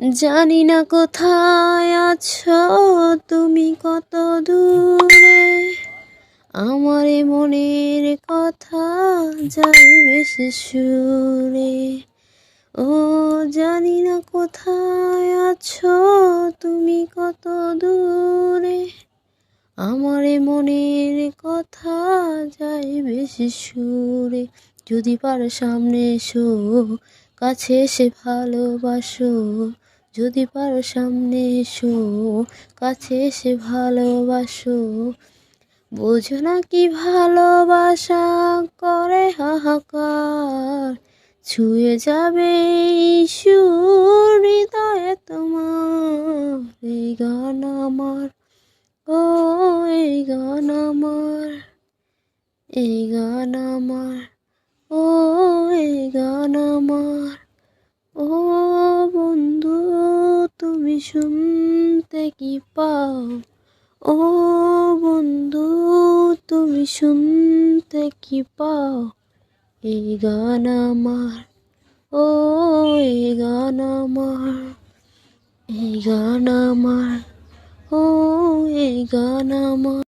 জানি না কোথায় আছো, তুমি কত দূরে? আমার মনের কথা যাই বেশ সুরে। ও জানি না কোথায় আছো, তুমি কত দূরে? আমার মনের কথা যাই বেশি সুরে। যদি পারো সামনে এসো, কাছে এসে ভালোবাসো। যদি পারো সামনে এসো, কাছে এসে ভালোবাসো। বোঝো না কি ভালোবাসা করে হাহাকার, ছুঁয়ে যাবে সুর হৃদয়ে তোমার। এই গান আমার, ও এই গান আমার, এই গান আমার। শুনতে কি পাও? ও বন্ধু, তুমি শুনতে কি পাও? এই গান আমার, ও এই গান আমার, এই গান আমার, ও এই গান আমার।